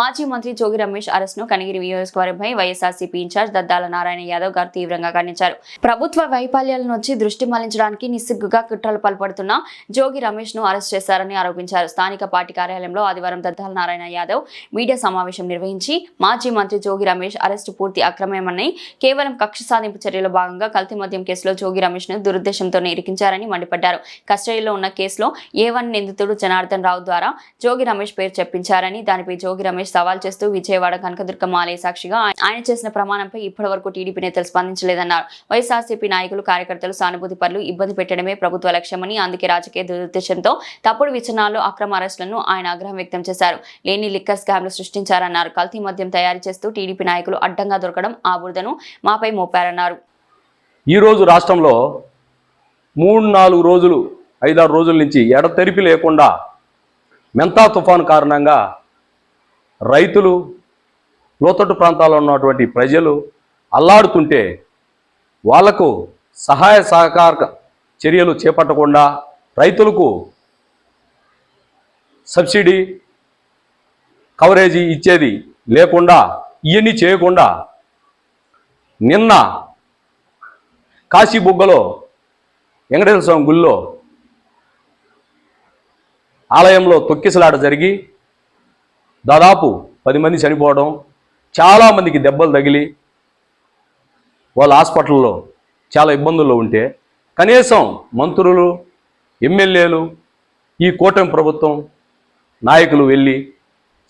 మాజీ మంత్రి జోగి రమేష్ అరెస్ట్ను కనిగిరి నియోజకవర్గంపై వైఎస్ఆర్సీపీ ఇన్ఛార్జ్ దద్దాల నారాయణ యాదవ్ గారు తీవ్రంగా ఖండించారు. ప్రభుత్వ వైఫల్యాల నుంచి దృష్టి మళ్ళించడానికి నిస్సిగ్గుగా కుట్రలు పాల్పడుతున్న జోగి రమేష్ను అరెస్ట్ చేశారని ఆరోపించారు. స్థానిక పార్టీ కార్యాలయంలో ఆదివారం దద్దాల నారాయణ యాదవ్ మీడియా సమావేశం నిర్వహించి మాజీ మంత్రి జోగి రమేష్ అరెస్టు పూర్తి అక్రమమని కేవలం కక్ష సాధింపు చర్యలో భాగంగా కల్తీ మద్యం కేసులో జోగి రమేష్ను దురుద్దేశంతోనే ఇరికించారని మండిపడ్డారు. కస్టడీలో ఉన్న కేసులో ఏ వన్ నిందితుడు జనార్దన్ రావు ద్వారా జోగి రమేష్ పేరు చెప్పించారని దానిపై జోగి రమేష్ సవాల్ చేస్తూ విజయవాడ కనకదుర్గమ్మ ఆలయ సాక్షిగా ఆయన- ఆయన చేసిన ప్రమాణంపై ఇప్పటి వరకు టీడీపీ నేతలు స్పందించలేదన్నారు. వైఎస్ఆర్సీపీ నాయకులు కార్యకర్తలు సానుభూతి పనులు ఇబ్బంది పెట్టడమే ప్రభుత్వ లక్ష్యమని అందుకే రాజకీయ దురుద్దేశంతో తప్పుడు విచనాలు అక్రమ అరెస్టులను ఆయన ఆగ్రహం వ్యక్తం చేశారు. లేని లిక్కర్ స్కామ్లు సృష్టించారన్నారు. కల్తీ మద్యం తయారు చేస్తూ టీడీపీ నాయకులు అడ్డంగా దొరకడం ఆ బురదను మాపై మోపారన్నారు. ఈరోజు రాష్ట్రంలో మూడు నాలుగు రోజులు ఐదారు రోజుల నుంచి ఎడతెరిపి లేకుండా మెంతా తుఫాను కారణంగా రైతులు లోతట్టు ప్రాంతాల్లో ఉన్నటువంటి ప్రజలు అల్లాడుతుంటే వాళ్ళకు సహాయ సహకార చర్యలు చేపట్టకుండా రైతులకు సబ్సిడీ కవరేజీ ఇచ్చేది లేకుండా ఇవన్నీ చేయకుండా నిన్న కాశీబుగ్గలో వెంకటేశ్వర స్వామి గుళ్ళో ఆలయంలో తొక్కిసలాట జరిగి దాదాపు పది మంది చనిపోవడం చాలామందికి దెబ్బలు తగిలి వాళ్ళ హాస్పిటల్లో చాలా ఇబ్బందుల్లో ఉంటే కనీసం మంత్రులు ఎమ్మెల్యేలు ఈ కూటమి ప్రభుత్వం నాయకులు వెళ్ళి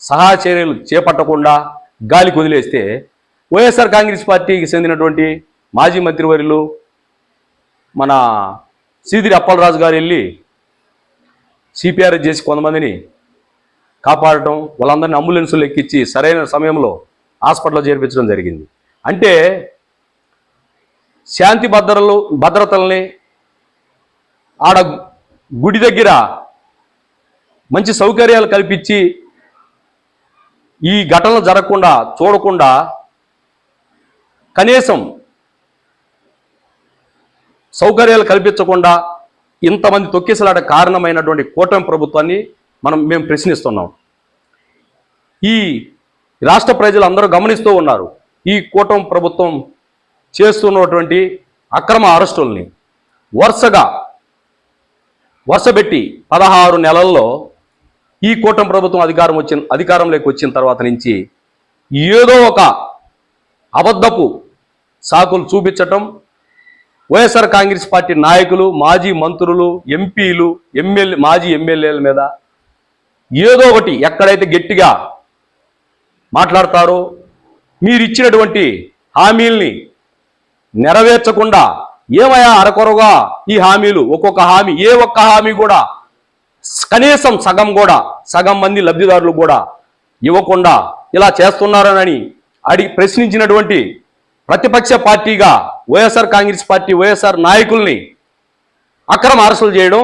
సహాయ చర్యలు చేపట్టకుండా గాలికి వదిలేస్తే వైఎస్ఆర్ కాంగ్రెస్ పార్టీకి చెందినటువంటి మాజీ మంత్రివర్యులు మన సీదిరి అప్పలరాజు గారు వెళ్ళి సిపిఆర్ చేసి కొంతమందిని కాపాడటం వాళ్ళందరినీ అంబులెన్సులు ఎక్కించి సరైన సమయంలో హాస్పిటల్లో చేర్పించడం జరిగింది. అంటే శాంతి భద్రతలు భద్రతల్ని ఆడ గుడి దగ్గర మంచి సౌకర్యాలు కల్పించి ఈ ఘటనలు జరగకుండా చూడకుండా కనీసం సౌకర్యాలు కల్పించకుండా ఇంతమంది తొక్కిసలాడ కారణమైనటువంటి కూటమి ప్రభుత్వాన్ని మనం మేము ప్రశ్నిస్తున్నాం. ఈ రాష్ట్ర ప్రజలు అందరూ గమనిస్తూ ఉన్నారు. ఈ కూటమి ప్రభుత్వం చేస్తున్నటువంటి అక్రమ అరెస్టుల్ని వరుసగా వరుసబెట్టి పదహారు నెలల్లో ఈ కూటమి ప్రభుత్వం అధికారం వచ్చిన అధికారంలోకి వచ్చిన తర్వాత నుంచి ఏదో ఒక అబద్ధపు సాకులు చూపించటం వైఎస్ఆర్ కాంగ్రెస్ పార్టీ నాయకులు మాజీ మంత్రులు ఎంపీలు ఎమ్మెల్యే మాజీ ఎమ్మెల్యేల మీద ఏదో ఒకటి ఎక్కడైతే గట్టిగా మాట్లాడతారో మీరు ఇచ్చినటువంటి హామీల్ని నెరవేర్చకుండా ఏమయ్యా అరకొరగా ఈ హామీలు? ఒక్కొక్క హామీ ఏ ఒక్క హామీ కూడా కనీసం సగం కూడా సగం మంది లబ్ధిదారులు కూడా ఇవ్వకుండా ఇలా చేస్తున్నారనని అడిగి ప్రశ్నించినటువంటి ప్రతిపక్ష పార్టీగా వైఎస్ఆర్ కాంగ్రెస్ పార్టీ వైఎస్ఆర్ నాయకుల్ని అక్రమ అరెస్టులు చేయడం